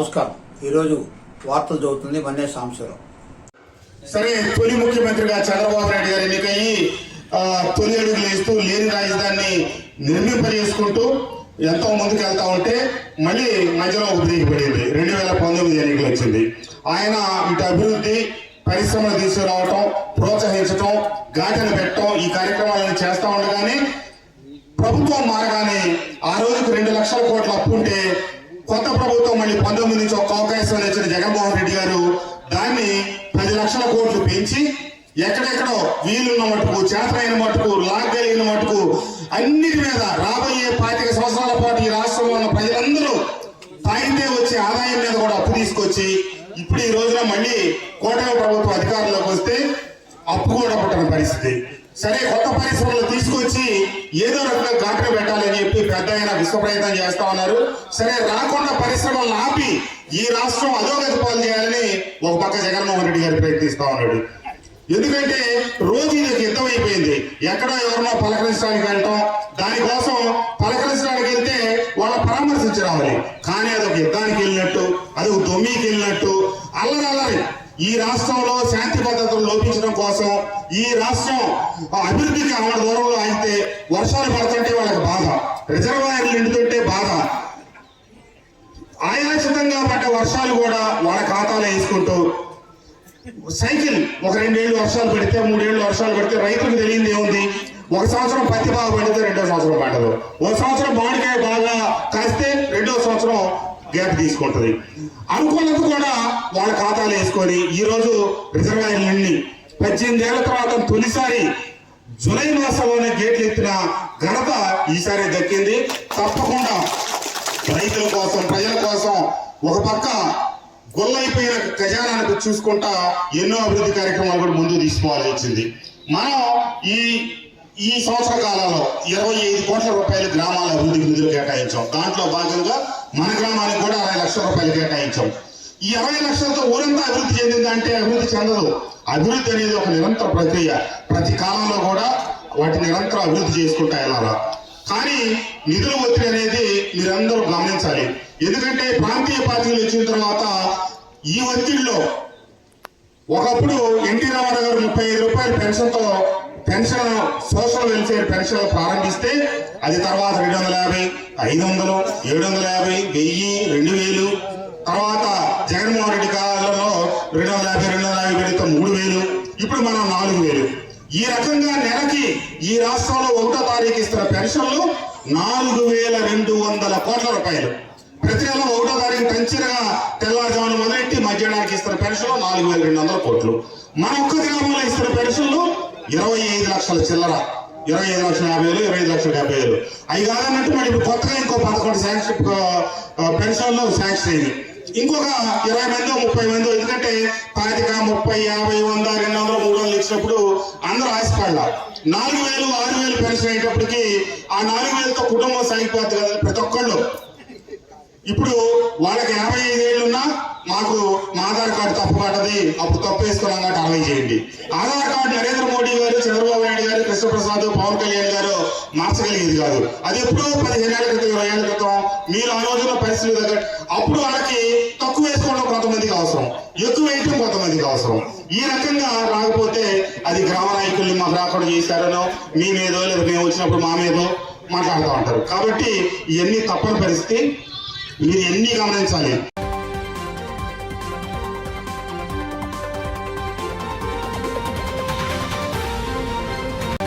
ఈరోజు వార్తలు చదువుతుంది వన్నే సాంశ్వరం సరే తొలి ముఖ్యమంత్రిగా చంద్రబాబు నాయుడు గారు ఎన్నికయ్యి తొలి అడుగులు వేస్తూ లేని రాజధానిని నిర్మింపజేసుకుంటూ ఎంతో ముందుకు వెళ్తా ఉంటే మళ్ళీ మధ్యలో ఒక బ్రేక్ పడింది. రెండు వేల పంతొమ్మిది ఎన్నికలు వచ్చింది. ఆయన ఇటు అభివృద్ధి పరిశ్రమలు తీసుకురావటం ప్రోత్సహించటం ఘాటను పెట్టడం ఈ కార్యక్రమాలను చేస్తా ఉండగానే ప్రభుత్వం మారగానే ఆ రోజుకు రెండు లక్షల కోట్ల అప్పు ఉంటే కొత్త ప్రభుత్వం మళ్ళీ పంతొమ్మిది నుంచి ఒక అవకాశం ఇచ్చిన జగన్మోహన్ రెడ్డి గారు దాన్ని పది లక్షల కోట్లు పెంచి ఎక్కడెక్కడో వీలున్న మటుకు చేతనైన మటుకు లాగలిగిన మటుకు అన్నిటి మీద రాబోయే పాతిక సంవత్సరాల పాటు ఈ రాష్ట్రంలో ఉన్న ప్రజలందరూ తాగితే వచ్చే ఆదాయం మీద కూడా అప్పు తీసుకొచ్చి ఇప్పుడు ఈ రోజున మళ్ళీ కోటమి ప్రభుత్వం అధికారంలోకి వస్తే అప్పు కూడా పుట్టిన పరిస్థితి. సరే కొత్త పరిశ్రమలు తీసుకొచ్చి ఏదో రకంగా ఘాటును పెట్టాలని చెప్పి పెద్ద ఆయన విశ్వ ప్రయత్నం చేస్తా ఉన్నారు. సరే రాకుండా పరిశ్రమలను ఆపి ఈ రాష్ట్రం అధోగతి పాలు చేయాలని ఒక పక్క జగన్మోహన్ రెడ్డి గారు ప్రయత్నిస్తా ఉన్నాడు. ఎందుకంటే రోజు ఇది యుద్ధం అయిపోయింది ఎక్కడ ఎవరినో పలకరించడానికి వెళ్ళటం దానికోసం పలకరించడానికి వెళ్తే వాళ్ళ పరామర్శించి రావాలి. కానీ అదొక యుద్ధానికి వెళ్ళినట్టు అది ఒక దొమ్మికి వెళ్ళినట్టు అల్లరి అల్లరి. ఈ రాష్ట్రంలో శాంతి భద్రతలు లోపించడం కోసం ఈ రాష్ట్రం అభివృద్ధికి ఆవిడ దూరంలో అయితే వర్షాలు పడుతుంటే వాళ్ళకి బాధ. రిజర్వాయర్లు నిండుతుంటే బాధ. ఆయాచితంగా పడ్డ వర్షాలు కూడా వాళ్ళ ఖాతాలో వేసుకుంటూ సైకిల్ ఒక రెండేళ్ళు వర్షాలు పడితే మూడేళ్ళు వర్షాలు పడితే రైతులకు తెలియంది ఏముంది? ఒక సంవత్సరం పత్తి బాగా పండితే రెండో సంవత్సరం పండదు. ఒక సంవత్సరం మామిడికాయ బాగా కాస్తే రెండో సంవత్సరం గ్యాప్ తీసుకుంటది. అనుకున్నది కూడా వాళ్ళ ఖాతాలు వేసుకొని ఈ రోజు రిజర్వాయర్లన్నీ పద్దెనిమిది ఏళ్ళ తర్వాత తొలిసారి జూలై మాసంలోనే గేట్లు ఎత్తిన ఘనత ఈసారి దక్కింది. తప్పకుండా రైతుల కోసం ప్రజల కోసం ఒక పక్క గొల్లైపోయిన ఖజానానికి చూసుకుంటా ఎన్నో అభివృద్ధి కార్యక్రమాలు కూడా ముందుకు తీసుకోవాల్సి వచ్చింది. మనం ఈ ఈ సంవత్సర కాలంలో ఇరవై ఐదు కోట్ల రూపాయలు గ్రామాల అభివృద్ధికి నిధులు కేటాయించాం. దాంట్లో భాగంగా మన గ్రామానికి కూడా అరవై లక్షల రూపాయలు కేటాయించాం. ఈ అరవై లక్షలతో ఊరంతా అభివృద్ధి చెందిందంటే అభివృద్ధి చెందదు. అభివృద్ధి అనేది ఒక నిరంతర ప్రక్రియ. ప్రతి కాలంలో కూడా వాటిని నిరంతరం అభివృద్ధి చేసుకుంటా వెళ్ళాలా? కానీ నిధుల ఒత్తిడి అనేది మీరందరూ గమనించాలి. ఎందుకంటే ప్రాంతీయ పార్టీలు వచ్చిన తర్వాత ఈ ఒత్తిడిలో ఒకప్పుడు ఎన్టీ రామారావు గారు ముప్పై ఐదు రూపాయల పెన్షన్తో పెన్షన్ సోషల్ వెల్ఫేర్ పెన్షన్ ప్రారంభిస్తే అది తర్వాత రెండు వందల యాభై ఐదు వందలు ఏడు వందల యాభై వెయ్యి రెండు వేలు తర్వాత జగన్మోహన్ రెడ్డి కాలంలో రెండు వందల యాభై రెండు వందల యాభై పెడితే మూడు వేలు ఇప్పుడు మనం నాలుగు వేలు ఈ రకంగా నెలకి ఈ రాష్ట్రంలో ఒకటో తారీఖు ఇస్తున్న పెన్షన్లు నాలుగు వేల రెండు వందల కోట్ల రూపాయలు. ప్రతి నెల ఒకటో తారీఖు టంచరగా తెల్లవారుజామున మొదలెట్టి మధ్యాహ్నానికి ఇస్తున్న పెన్షన్లు నాలుగు వేల రెండు వందల కోట్లు. మన ఒక్క గ్రామంలో ఇస్తున్న పెన్షన్లు ఇరవై ఐదు లక్షల చిల్లర. ఇరవై ఐదు లక్షల యాభై వేలు ఇరవై ఐదు లక్షల డెబ్బై వేలు. అవి కాదన్నట్టు మరి ఇప్పుడు కొత్తగా ఇంకో పదకొండు శాంక్షన్ పెన్షన్లు శాంక్షన్ అయింది ఇంకొక ఇరవై మందో ముప్పై మందో ఎందుకంటే పాతిక ముప్పై యాభై వంద రెండు వందలు మూడు వందలు ఇచ్చినప్పుడు అందరూ ఆశపడాల. నాలుగు వేలు ఆరు వేలు పెన్షన్ అయ్యేటప్పటికి ఆ నాలుగు వేలతో కుటుంబం సాగిపోద్ది కదా ప్రతి ఒక్కళ్ళు. ఇప్పుడు వాళ్ళకి యాభై ఐదు వేలు ఉన్నా మాకు మా ఆధార్ కార్డు తప్పు పడ్డది అప్పుడు తప్పు వేసుకున్నాం కాబట్టి అరవై చేయండి. ఆధార్ కార్డు నరేంద్ర మోడీ గారు చంద్రబాబు నాయుడు గారు కృష్ణప్రసాద్ పవన్ కళ్యాణ్ గారు మార్చగలిగేది కాదు. అది ఎప్పుడో పదిహేను ఏళ్ళ క్రితం ఇరవై ఏళ్ళ క్రితం మీరు ఆ రోజున పరిస్థితులు దగ్గర అప్పుడు వాళ్ళకి తక్కువ వేసుకోవడం కొంతమందికి అవసరం ఎక్కువ వేయటం కొంతమందికి అవసరం. ఈ రకంగా రాకపోతే అది గ్రామ నాయకుల్ని మాకు రాకుండా చేశారనో మీ మీదో లేదా మేము వచ్చినప్పుడు మా మీదో మాట్లాడుతూ ఉంటారు. కాబట్టి ఇవన్నీ తప్పని పరిస్థితి మీరు ఎన్ని గమనించాలి?